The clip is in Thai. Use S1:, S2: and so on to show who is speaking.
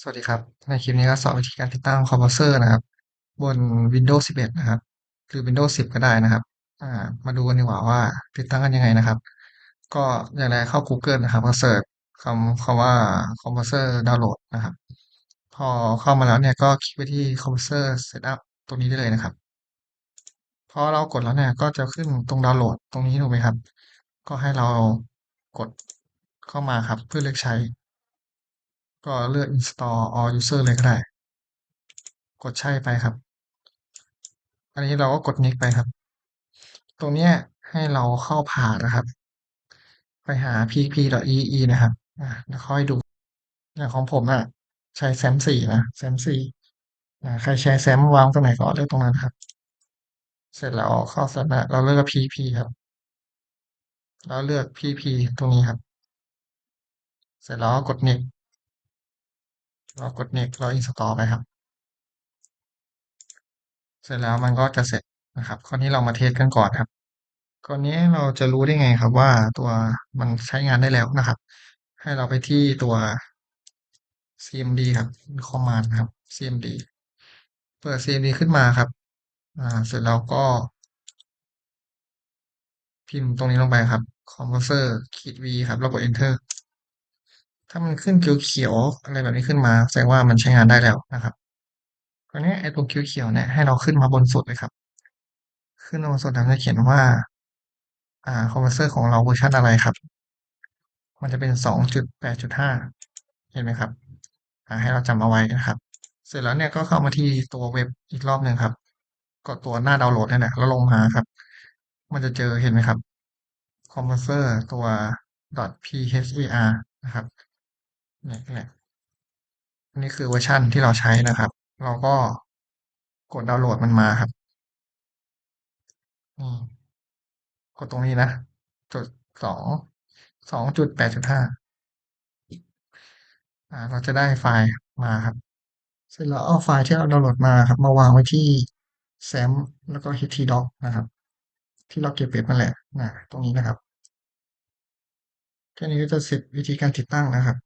S1: สวัสดีครับ ในคลิปนี้ก็สอนวิธีการติดตั้งคอมเพรสเซอร์นะครับ บน Windows 11 นะครับ หรือ Windows 10 ก็ได้นะครับ อ่า มาดูกันดีกว่าว่าติดตั้งกันยังไงนะครับ ก็อย่างแรกเข้า Google นะครับก็เสิร์ชคำคำว่าคอมเพรสเซอร์ดาวน์โหลดนะครับ พอเข้ามาแล้วเนี่ยก็คลิกไปที่คอมเพรสเซอร์เซตอัปตรงนี้ได้เลยนะครับ พอเรากดแล้วเนี่ยก็จะขึ้นตรงดาวน์โหลดตรงนี้ถูกไหมครับ ก็ให้เรากดเข้ามาครับเพื่อเลือกใช้ ก็เลือก install all user เลยก็ได้ กดใช่ไปครับ อันนี้เราก็กด next ไปครับ ตรงเนี้ยให้เราเข้าผ่านนะครับ ไปหา pp.ee นะครับอ่าแล้วค่อยดูอย่างของผมอะใช้ XAMPP 4นะ XAMPP 4อ่ใครใช้ XAMPP วางตรงไหนก็เลือกตรงนั้นครับ เสร็จแล้วเข้า XAMPP อะเราเลือก P P ครับ แล้วเลือก P P ตรงนี้ครับ เสร็จแล้วก็กด next เรากด next เรา install ไปครับ เสร็จแล้วมันก็จะเสร็จนะครับคราวนี้เรามาเทสกันก่อนครับคราวนี้เราจะรู้ได้ไงครับว่าตัวมันใช้งานได้แล้วนะครับ ให้เราไปที่ตัว cmd ครับ command ครับ cmd เปิด cmd ขึ้นมาครับ อ่า เสร็จแล้วก็ พิมพ์ตรงนี้ลงไปครับ compressor ขีด v ครับแล้วกด enter ถ้ามันขึ้นเขียวๆอะไรแบบนี้ขึ้นมาแสดงว่ามันใช้งานได้แล้วนะครับคราวนี้ไอ้ตรงเขียวๆเนี่ยให้เราขึ้นมาบนสุดเลยครับ ขึ้นมาบนสุดแล้วจะเขียนว่า อ่า compressor ของเราเวอร์ชันอะไรครับ มันจะเป็น2.8.5เห็นไหมครับอ่าให้เราจำเอาไว้นะครับ เสร็จแล้วเนี่ยก็เข้ามาที่ตัวเว็บอีกรอบหนึ่งครับกดตัวหน้าดาวน์โหลดนั่นแหละแล้วลงมาครับ มันจะเจอเห็นไหมครับ compressor ตัว .pher นะครับ เนี่ยเนี่ยอันนี้คือเวอร์ชันที่เราใช้นะครับ เราก็กดดาวน์โหลดมันมาครับกดตรงนี้นะ จุดสอง สองจุดแปดจุดห้าอ่าเราจะได้ไฟล์มาครับ เสร็จแล้วเอาไฟล์ที่เราดาวน์โหลดมาครับ มาวางไว้ที่ SAMP แล้วก็ htdoc นะครับ ที่เราเก็บเว็บนั่นแหละนะตรงนี้นะครับ แค่นี้ก็จะเสร็จวิธีการติดตั้งนะครับ